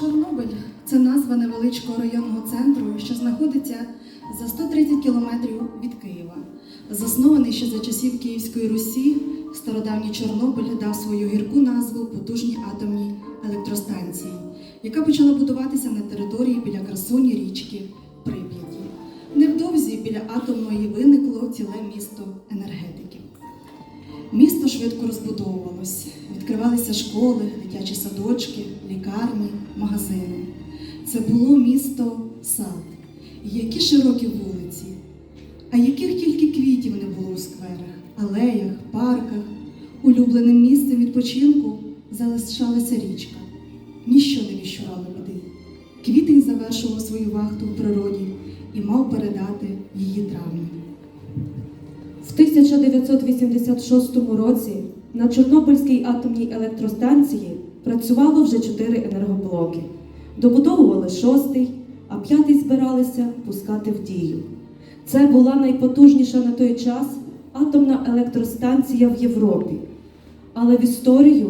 Чорнобиль це назва невеличкого районного центру, що знаходиться за 130 кілометрів від Києва. Заснований ще за часів Київської Русі, стародавній Чорнобиль дав свою гірку назву потужній атомній електростанції, яка почала будуватися на території біля красуні річки Прип'яті. Невдовзі біля атомної виникло ціле місто енергетиків. Місто швидко розбудовувалось. Відкривалися школи, дитячі садочки, лікарні, магазини. Це було місто сад. Які широкі вулиці, а яких тільки квітів не було у скверах, алеях, парках. Улюбленим місцем відпочинку залишалася річка. Ніщо не віщувало води. Квітень завершував свою вахту в природі і мав передати її травні. В 1986 році на Чорнобильській атомній електростанції працювало вже чотири енергоблоки. Добудовували шостий, а п'ятий збиралися пускати в дію. Це була найпотужніша на той час атомна електростанція в Європі. Але в історію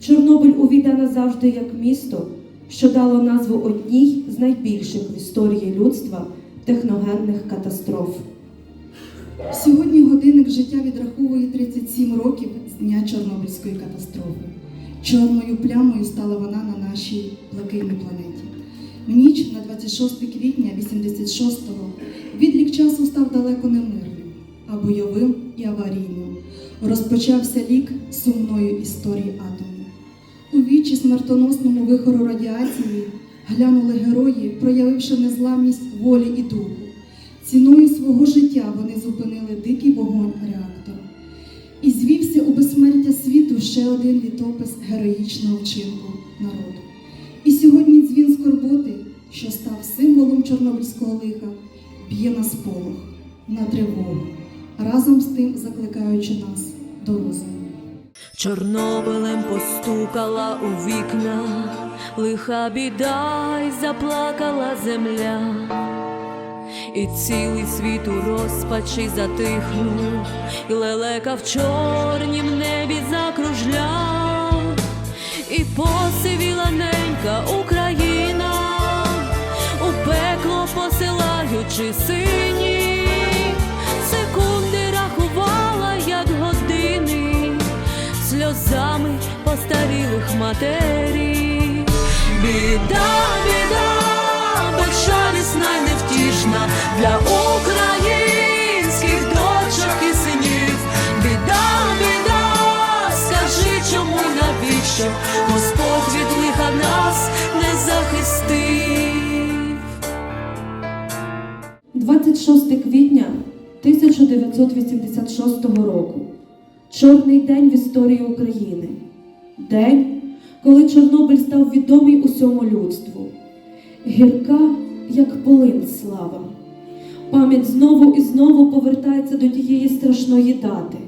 Чорнобиль увійде назавжди як місто, що дало назву одній з найбільших в історії людства техногенних катастроф. Сьогодні годинник життя відраховує 37 років з дня Чорнобильської катастрофи. Чорною плямою стала вона на нашій блакитній планеті. В ніч на 26 квітня 86-го відлік часу став далеко не мирним, а бойовим і аварійним. Розпочався лік сумної історії атому. У вічі смертоносному вихору радіації глянули герої, проявивши незламність волі і духу. Ціною свого життя вони зупинили дикий вогонь реактора. І звівся у безсмертя світу ще один літопис героїчного вчинку народу. І сьогодні дзвін скорботи, що став символом чорнобильського лиха, б'є на сполох, на тривогу, разом з тим закликаючи нас до розуму. Чорнобилем постукала у вікна, лиха біда й заплакала земля, і цілий світ у розпачі затихнув, і лелека в чорнім небі закружляв, і посивіла ненька Україна, у пекло посилаючи сині, секунди рахувала, як години. Сльозами постарілих матерій. Біда, біда, безшалісна й невтішна для українських дочок і синів. Біда, біда, скажи, чому навіщо Господь від лиха нас не захистив. 26 квітня 1986 року. Чорний день в історії України. День, коли Чорнобиль став відомий усьому людству. Гірка, як полин слава. Пам'ять знову і знову повертається до тієї страшної дати,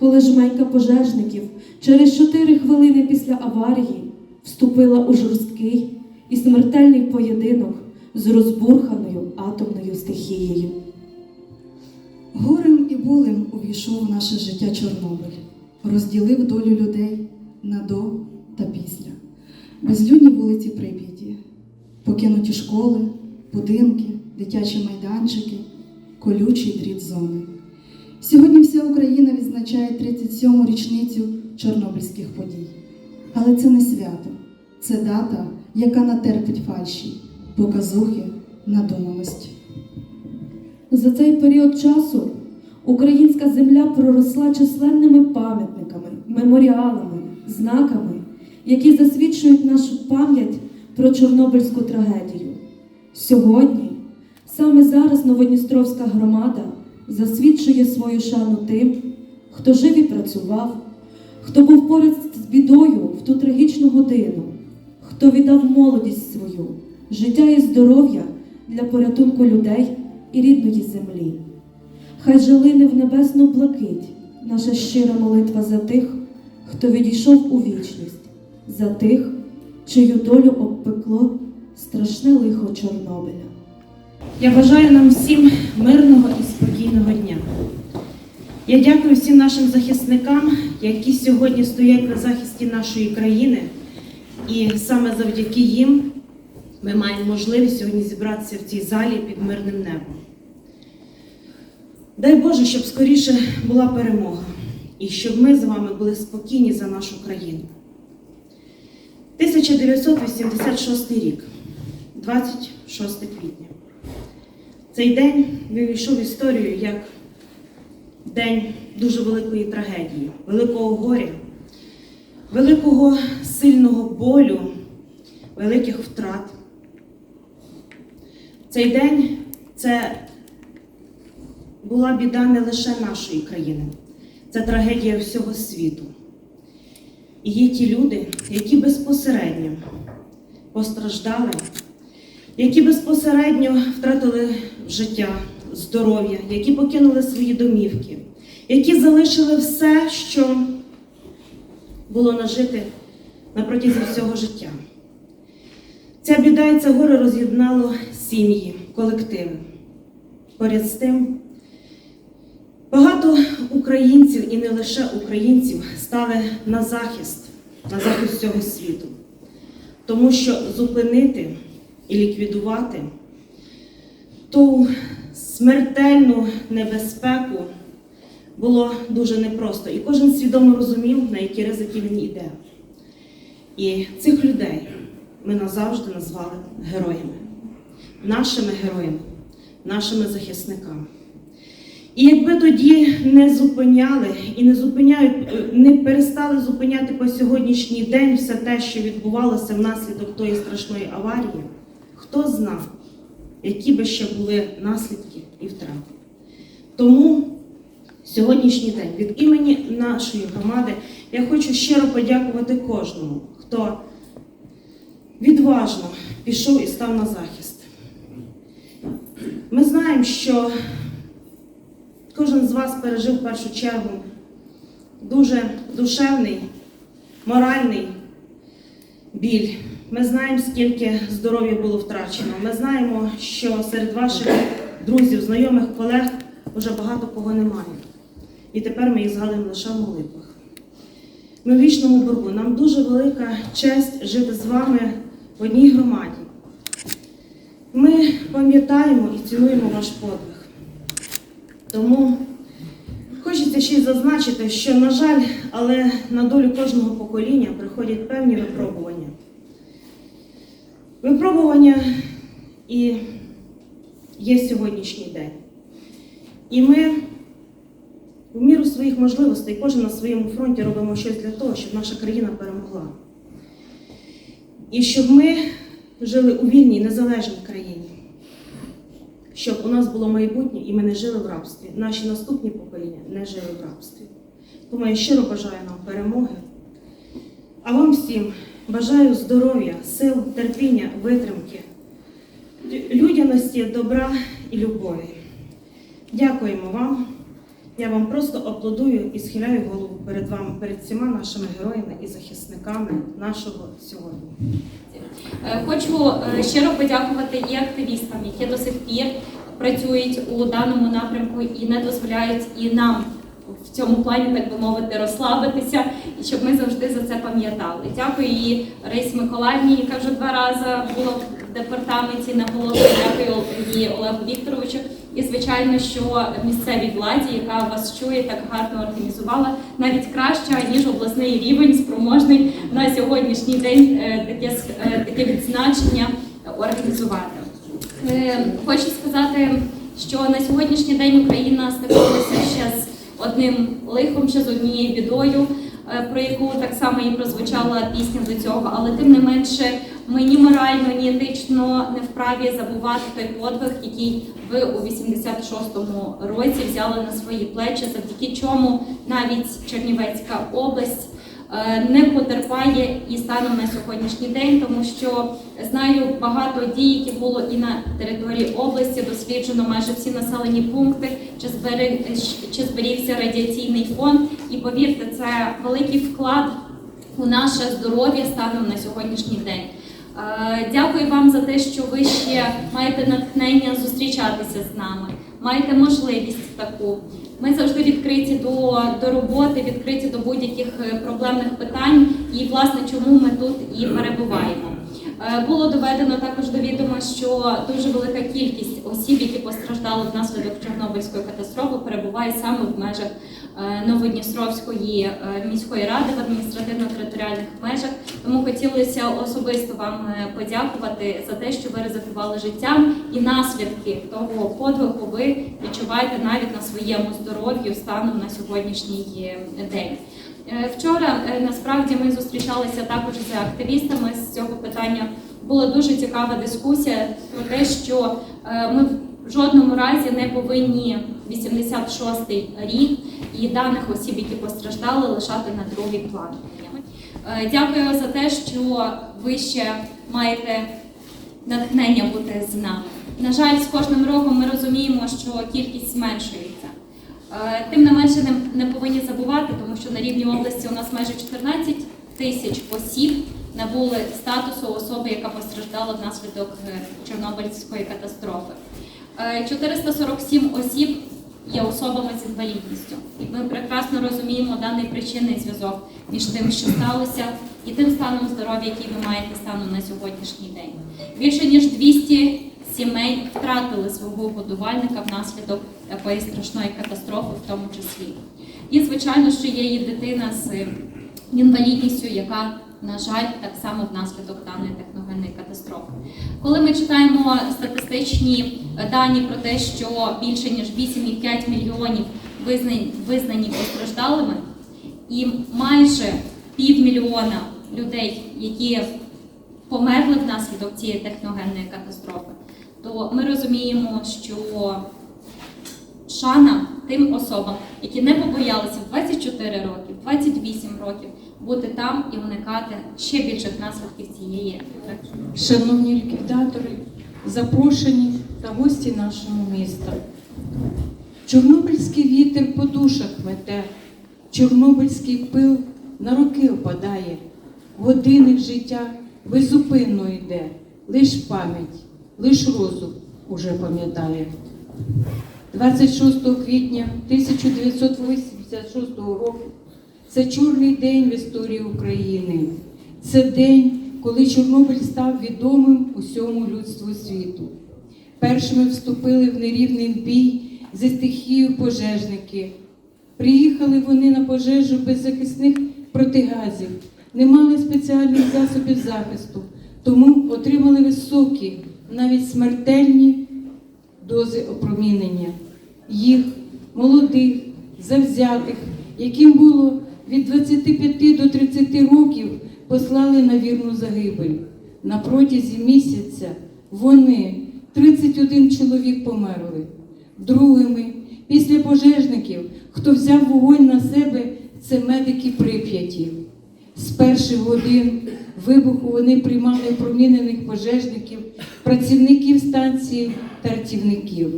коли жменька пожежників через 4 хвилини після аварії вступила у жорсткий і смертельний поєдинок з розбурханою атомною стихією. Горем і болем увійшов в наше життя Чорнобиль, розділив долю людей на до та після. Безлюдні вулиці Прип'яті, покинуті школи, будинки, дитячі майданчики, колючий дріт зони. Сьогодні вся Україна відзначає 37-му річницю Чорнобильських подій. Але це не свято, це дата, яка натерпить фальші, показухи, надуманості. За цей період часу українська земля проросла численними пам'ятниками, меморіалами, знаками, які засвідчують нашу пам'ять про Чорнобильську трагедію. Сьогодні, саме зараз Новодністровська громада засвідчує свою шану тим, хто жив і працював, хто був поряд з бідою в ту трагічну годину, хто віддав молодість свою, життя і здоров'я для порятунку людей і рідної землі. Хай же лине в небесну блакить наша щира молитва за тих, хто відійшов у вічність, за тих, чию долю обпекло страшне лихо Чорнобиля. Я бажаю нам всім мирного і спокійного дня. Я дякую всім нашим захисникам, які сьогодні стоять на захисті нашої країни і саме завдяки їм ми маємо можливість сьогодні зібратися в цій залі під мирним небом. Дай Боже, щоб скоріше була перемога і щоб ми з вами були спокійні за нашу країну. 1986 рік, 26 квітня. Цей день війшов в історію як день дуже великої трагедії, великого горя, великого сильного болю, великих втрат. Цей день це була біда не лише нашої країни, це трагедія всього світу. І є ті люди, які безпосередньо постраждали, які безпосередньо втратили життя, здоров'я, які покинули свої домівки, які залишили все, що було нажити на протязі всього життя. Ця біда і це горе роз'єднало сім'ї, колективи. Поряд з тим, багато українців і не лише українців стали на захист, на захист всього світу. Тому що зупинити і ліквідувати ту смертельну небезпеку було дуже непросто. І кожен свідомо розумів, на які ризики він йде. І цих людей ми назавжди назвали героями, нашими героями, нашими захисниками. І якби тоді не зупиняли і не зупиняють, е, не перестали зупиняти по сьогоднішній день все те, що відбувалося внаслідок тої страшної аварії, хто знав, які би ще були наслідки і втрати. Тому сьогоднішній день від імені нашої громади я хочу щиро подякувати кожному, хто відважно пішов і став на захист. Ми знаємо, що кожен з вас пережив в першу чергу дуже душевний, моральний біль. Ми знаємо, скільки здоров'я було втрачено. Ми знаємо, що серед ваших друзів, знайомих, колег вже багато кого немає. І тепер ми їх згадуємо лише в молитвах. Ми в вічному боргу. Нам дуже велика честь жити з вами в одній громаді. Ми пам'ятаємо і цінуємо ваш подвиг. Тому хочеться ще й зазначити, що, на жаль, але на долю кожного покоління приходять певні випробування. Випробування і є сьогоднішній день. І ми в міру своїх можливостей, кожен на своєму фронті робимо щось для того, щоб наша країна перемогла. І щоб ми жили у вільній, незалежній країні, щоб у нас було майбутнє і ми не жили в рабстві. Наші наступні покоління не жили в рабстві. Тому я щиро бажаю нам перемоги. А вам всім бажаю здоров'я, сил, терпіння, витримки, людяності, добра і любові. Дякуємо вам. Я вам просто аплодую і схиляю голову перед вами, перед всіма нашими героями і захисниками нашого сьогодні. Е, Хочу е, щиро подякувати і активістам, які до сих пір працюють у даному напрямку і не дозволяють і нам в цьому плані, так би мовити, розслабитися, і щоб ми завжди за це пам'ятали. Дякую і Рейсі Миколаївні, яка вже два рази була в департаменті наголошую. Дякую і Олегу Вікторовичу. І звичайно, що місцевій владі, яка вас чує, так гарно організувала, навіть краще ніж обласний рівень, спроможний на сьогоднішній день е, таке е, таке відзначення організувати. Е, Хочу сказати, що на сьогоднішній день Україна стикнулася ще з одним лихом, ще з однією бідою, е, про яку так само і прозвучала пісня до цього, але тим не менше ми ні морально, ні етично не вправі забувати той подвиг, який ви у 86-му році взяли на свої плечі, завдяки чому навіть Чернівецька область не потерпає і станом на сьогоднішній день, тому що знаю багато дій, які було і на території області, досліджено майже всі населені пункти, чи збери чи зберігся радіаційний фонд. І повірте, це великий вклад у наше здоров'я станом на сьогоднішній день. Е, Дякую вам за те, що ви ще маєте натхнення зустрічатися з нами, маєте можливість таку. Ми завжди відкриті до, до роботи, відкриті до будь-яких е, проблемних питань. і власне чому ми тут і перебуваємо. Е, Було доведено також до відома, що дуже велика кількість осіб, які постраждали внаслідок Чорнобильської катастрофи, перебуває саме в межах е, Новодністровської е, міської ради в адміністративно-територіальних межах. Тому хотілося особисто вам подякувати за те, що ви ризикували життям і наслідки того подвигу ви відчуваєте навіть на своєму здоров'ю станом на сьогоднішній день. Е, Вчора е, насправді ми зустрічалися також з активістами з цього питання. Була дуже цікава дискусія про те, що е, ми в жодному разі не повинні 86-й рік і даних осіб, які постраждали, лишати на другий план. Дякую за те, що ви ще маєте натхнення бути з нами. На жаль, з кожним роком ми розуміємо, що кількість зменшується. Е, Тим не менше, не, повинні забувати, тому що на рівні області у нас майже 14 тисяч осіб набули статусу особи, яка постраждала внаслідок е, Чорнобильської катастрофи. Е, 447 осіб є особами з інвалідністю. І ми прекрасно розуміємо даний причинний зв'язок між тим, що сталося, і тим станом здоров'я, який ви маєте станом на сьогоднішній день. Більше ніж 200 сімей втратили свого годувальника внаслідок такої страшної катастрофи, в тому числі. І, звичайно, що є і дитина з інвалідністю, яка, на жаль, так само внаслідок даної техногенної катастрофи. Коли ми читаємо статистичні дані про те, що більше ніж 8,5 мільйонів визнані постраждалими, і майже півмільйона людей, які померли внаслідок цієї техногенної катастрофи, то ми розуміємо, що шана тим особам, які не побоялися в 24 роки, в 28 років бути там і уникати ще більших наслідків цієї трагедії. Шановні ліквідатори, запрошені та гості нашого міста. Чорнобильський вітер по душах мете, чорнобильський пил на руки опадає, годинник життя безупинно йде, лиш пам'ять, лиш розум уже пам'ятає. 26 квітня 1986 року це чорний день в історії України. Це день, коли Чорнобиль став відомим усьому людству світу. Першими вступили в нерівний бій зі стихією пожежники. Приїхали вони на пожежу без захисних протигазів, не мали спеціальних засобів захисту, тому отримали високі, навіть смертельні дози опромінення. Їх, молодих, завзятих, яким було від 25 до 30 років, послали на вірну загибель. На протязі місяця вони, 31 чоловік, померли. Другими, після пожежників, хто взяв вогонь на себе, це медики Прип'яті. З перших годин вибуху вони приймали опромінених пожежників, працівників станції та рятівників.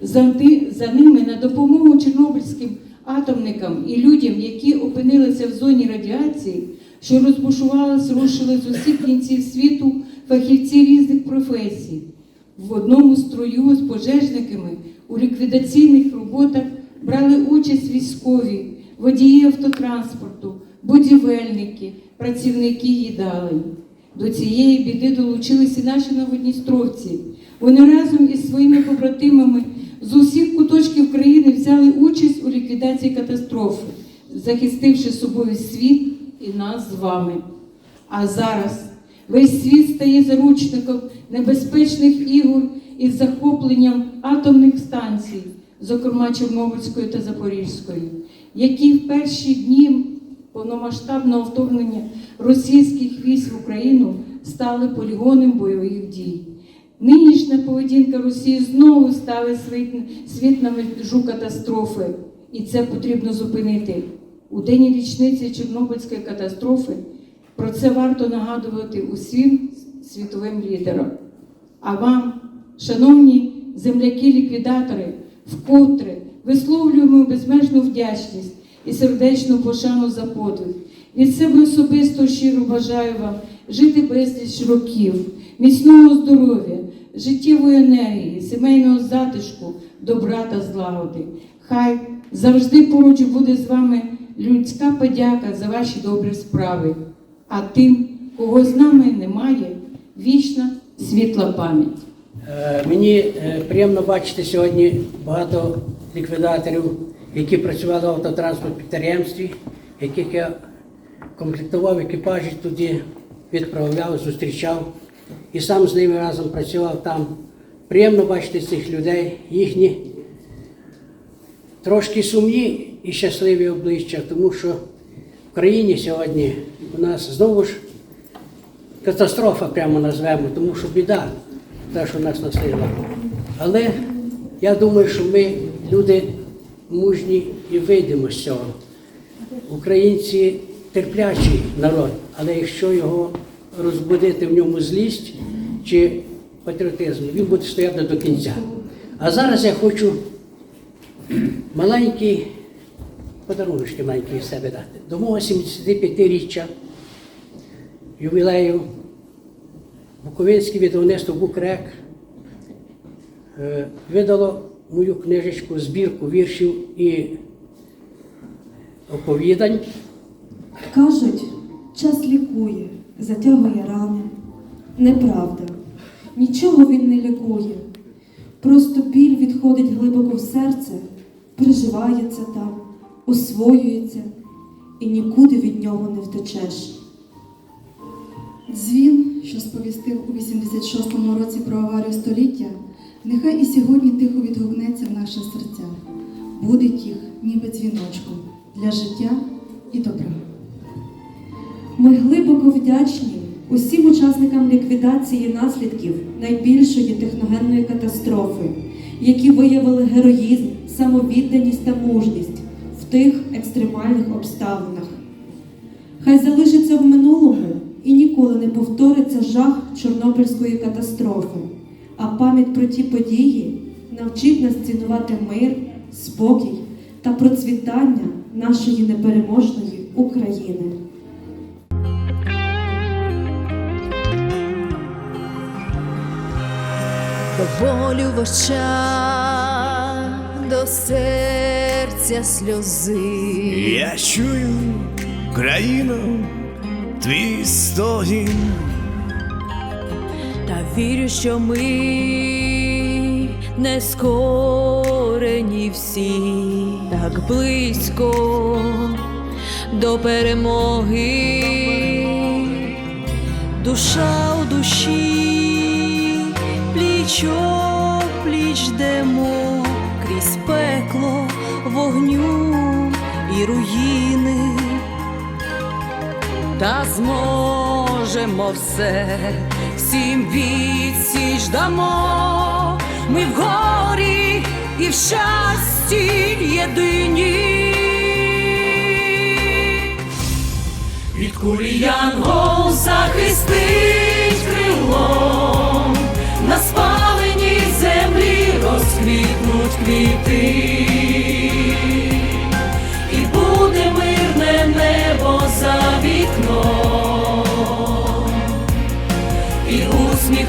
За ними на допомогу чорнобильським атомникам і людям, які опинилися в зоні радіації, що розбушувалися, рушили з усіх кінців світу фахівці різних професій. В одному строю з пожежниками у ліквідаційних роботах брали участь військові, водії автотранспорту, будівельники, працівники їдалень. До цієї біди долучилися наші новодністровці. Вони разом із своїми побратимами з усіх куточків країни взяли участь у ліквідації катастрофи, захистивши собою світ і нас з вами. А зараз весь світ стає заручником небезпечних ігор із захопленням атомних станцій, зокрема Чорнобильської та Запорізької, які в перші дні повномасштабного вторгнення російських військ в Україну стали полігоном бойових дій. Нинішня поведінка Росії знову світ, світ на межу катастрофи, і це потрібно зупинити. У день річниці Чорнобильської катастрофи про це варто нагадувати усім світовим лідерам. А вам, шановні земляки-ліквідатори, вкотре висловлюємо безмежну вдячність і сердечну пошану за подвиг. Від себе особисто щиро бажаю вам жити безліч років, міцного здоров'я, життєвої енергії, сімейного затишку, добра та злагоди. Хай завжди поруч буде з вами людська подяка за ваші добрі справи. а тим, кого з нами немає, вічна світла пам'ять. Е, Мені е, приємно бачити сьогодні багато ліквідаторів, які працювали в автотранспортному підприємстві, яких я комплектував екіпажі туди, відправляв, зустрічав і сам з ними разом працював там. Приємно бачити цих людей, їхні трошки сумні і щасливі обличчя, тому що в країні сьогодні у нас знову ж катастрофа, прямо назвемо, тому що біда, те, що нас настигла. Але я думаю, що ми люди мужні і вийдемо з цього. Українці терплячий народ, але якщо його розбудити в ньому злість чи патріотизм, він буде стояти до кінця. А зараз я хочу маленький подарунки маленький з себе дати. До мого 75-річчя ювілею Буковинське видавництво Букрек е, видало мою книжечку, збірку віршів і оповідань. Кажуть, час лікує, затягує рани. Неправда. Нічого він не лікує. Просто біль відходить глибоко в серце, приживається там, освоюється, і нікуди від нього не втечеш. Дзвін, що сповістив у 86-му році про аварію століття, нехай і сьогодні тихо відгукнеться в наших серцях, будить їх ніби дзвіночком для життя і добра. Ми глибоко вдячні усім учасникам ліквідації наслідків найбільшої техногенної катастрофи, які виявили героїзм, самовідданість та мужність в тих екстремальних обставинах. Хай залишиться в минулому і ніколи не повториться жах Чорнобильської катастрофи, а пам'ять про ті події навчить нас цінувати мир, спокій та процвітання нашої непереможної України. До болю в очах, до серця сльози. Я чую країну твій стогін, вірю, що ми не скорені всі. Так близько до перемоги, душа у душі, пліч пліч йдемо. Крізь пекло вогню і руїни. Та зможемо все, всім відсіч дамо, ми в горі і в щасті єдині. Від кулі янгол захистить крилом, на спаленій землі розквітнуть квіти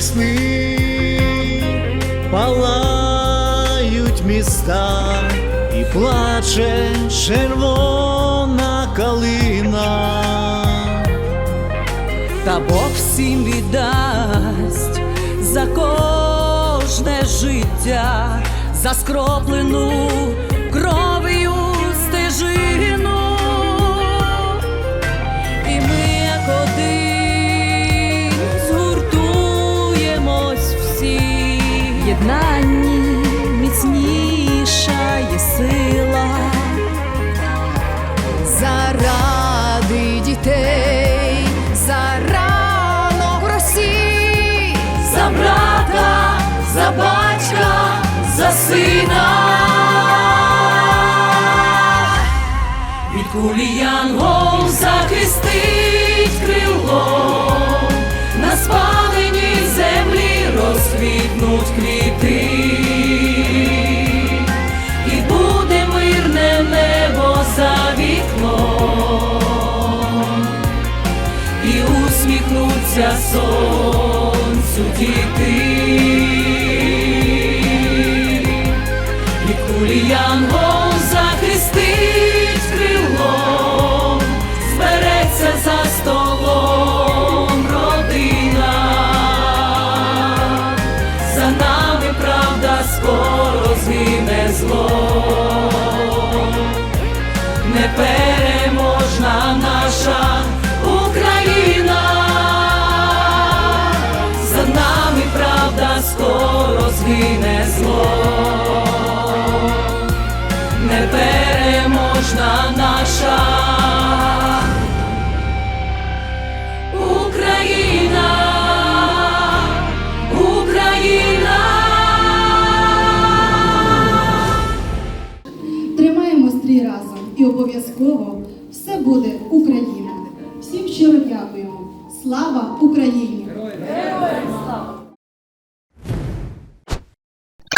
сни, палають міста і плаче червона калина. Та Бог всім віддасть за кожне життя, за скроплену кров'ю стежину. Кулі захистить крилом, непереможна наша разом і